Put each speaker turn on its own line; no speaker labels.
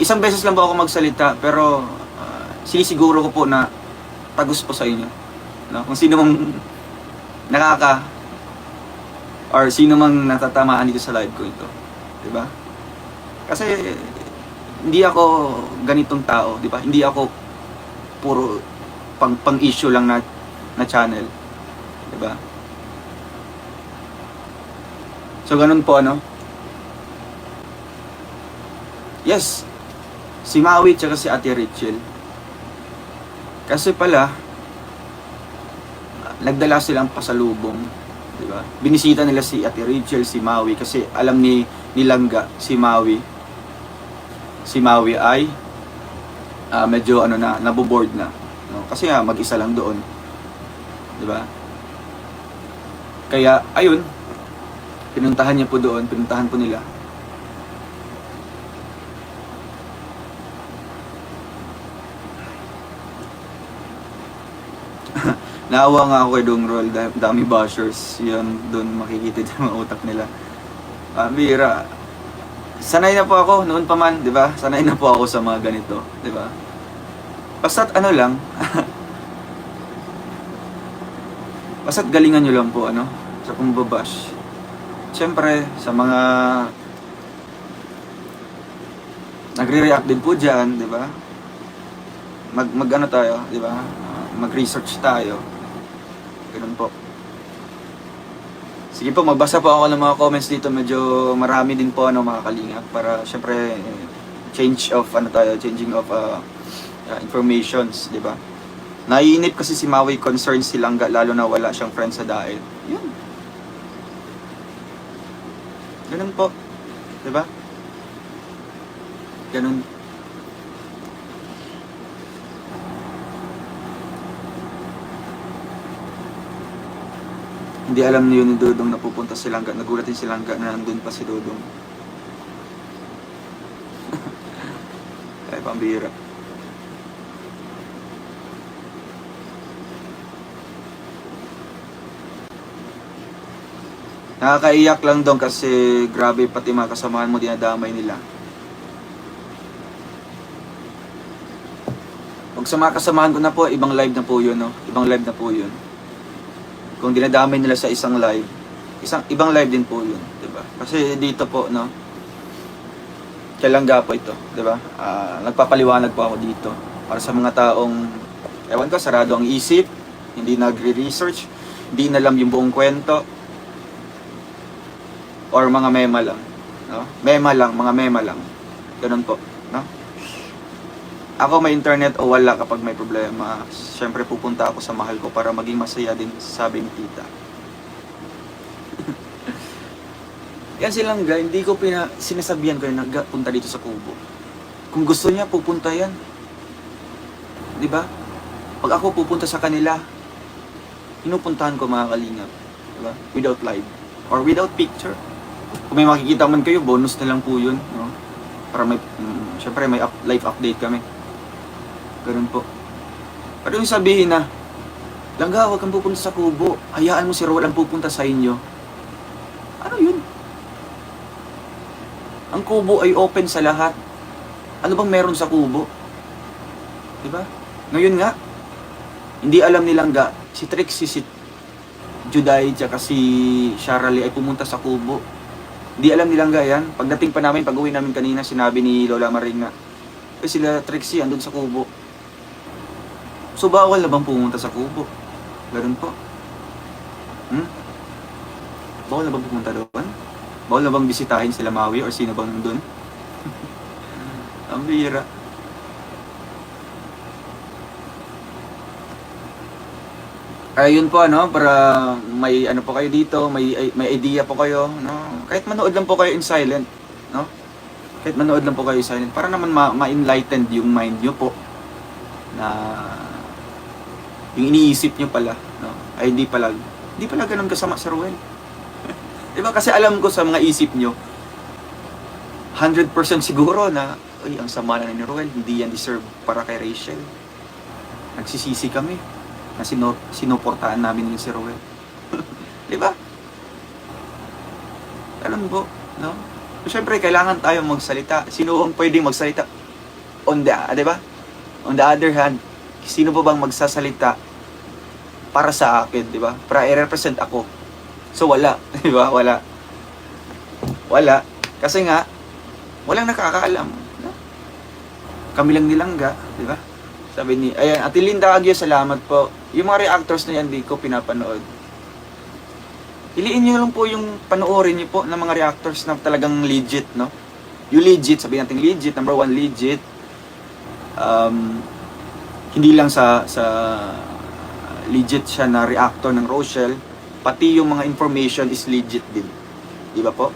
isang beses lang po ako magsalita, pero ah, sinisiguro ko po na tagos po sa inyo. No? Kung sino mang nakaka or sino mang natatamaan dito sa live ko ito. ba? Kasi hindi ako ganitong tao, 'di ba? Hindi ako puro pang pang issue lang na na channel. 'Di ba? So ganun po ano? Yes. Si Maui tsaka si Ate Rachel. Kasi pala nagdala silang pasalubong, 'di ba? Binisita nila si Ate Rachel, si Maui kasi alam ni nilangga si Maui. Si Maui ay ah, medyo ano na, naboboard na. No? Kasi nga mag-isa lang doon. 'Di ba? Kaya ayun, pinuntahan niya po doon, pinuntahan po nila. Naawa nga ako kay Dong Roll, dahil dami bashers. Yan, doon makikita yung mga utak nila. Ah, bira. Sanay na po ako noon pa man, di ba? Sanay na po ako sa mga ganito, di ba? Basta't ano lang, basta't galingan nyo lang po, ano, sa pumbabash. Siyempre, sa mga nagre-react din po dyan, di ba? Mag, mag ano tayo, di ba? Mag-research tayo. Ganun po. Sige po, magbasa po ako ng mga comments dito. Medyo marami din po ano, mga kalingap para syempre change of ano tayo, changing of uh, uh, informations, di ba? Naiinip kasi si Maui concerned si Langga lalo na wala siyang friend sa dahil. Yun. Ganun po. Di ba? Ganun. Hindi alam niyo ni Dodong na pupunta si Langga. Nagulat din si Langga na nandun pa si Dodong. Ay, pambira. Nakakaiyak lang doon kasi grabe pati mga kasamahan mo dinadamay nila. Pag sa mga kasamahan ko na po, ibang live na po yun, no? Ibang live na po yun. Kung dinadamay nila sa isang live, isang ibang live din po yun, 'di ba? Kasi dito po, no. Kailangan po ito, 'di ba? Ah, nagpapaliwanag po ako dito para sa mga taong ewan ko sarado ang isip, hindi nagre-research, hindi alam yung buong kwento or mga mema lang, no? Mema lang, mga mema lang. Ganun po? Ako may internet o wala kapag may problema, syempre pupunta ako sa mahal ko para maging masaya din, sabi ni tita. Yan silang ga, hindi ko pina, sinasabihan ko na "Ga, punta dito sa kubo. Kung gusto niya, pupunta yan. Di ba? Pag ako pupunta sa kanila, pinupuntahan ko mga kalingap. Di ba? Without live. Or without picture. Kung may makikita man kayo, bonus na lang po yun. No? Para may, mm, syempre may up, live update kami. Ganun po. Pero yung sabihin na, Langga, huwag kang pupunta sa kubo. Hayaan mo si Rowell ang pupunta sa inyo. Ano yun? Ang kubo ay open sa lahat. Ano bang meron sa kubo? Diba? Ngayon nga, hindi alam ni Langga, si Trixie, si Juday, tsaka si Sharalee ay pumunta sa kubo. Hindi alam ni Langga yan. Pagdating pa namin, pag uwi namin kanina, sinabi ni Lola Maringa, eh sila Trixie, andun sa kubo. So bawal na bang pumunta sa kubo? Ganun po. Hmm? Bawal na bang pumunta doon? Bawal na bang bisitahin sila Maui or sino bang nandun? Ang bira. Ayun po ano, para may ano po kayo dito, may may idea po kayo, no? Kahit manood lang po kayo in silent, no? Kahit manood lang po kayo in silent para naman ma- ma-enlightened yung mind niyo po na yung iniisip niyo pala, no? Ay hindi pala, hindi pala ganun kasama sa Ruel. 'Di ba? Kasi alam ko sa mga isip niyo 100% siguro na ay ang sama na ni Ruel, hindi yan deserve para kay Rachel. Nagsisisi kami na sino, sinuportahan namin yung si Ruel. 'Di ba? Alam po, no? Siyempre, kailangan tayong magsalita. Sino ang pwedeng magsalita? on the, di ba? On the other hand, sino pa bang magsasalita para sa akin, di ba? Para i-represent ako. So wala, di ba? Wala. Wala. Kasi nga, walang nakakaalam. Kami lang nilangga, di ba? Sabi ni, ayan, Ate Linda Agyo, salamat po. Yung mga reactors na yan, di ko pinapanood. Piliin nyo lang po yung panoorin nyo po ng mga reactors na talagang legit, no? Yung legit, sabihin natin legit, number one, legit. Um, hindi lang sa sa legit siya na reactor ng Rochelle, pati yung mga information is legit din. Di ba po?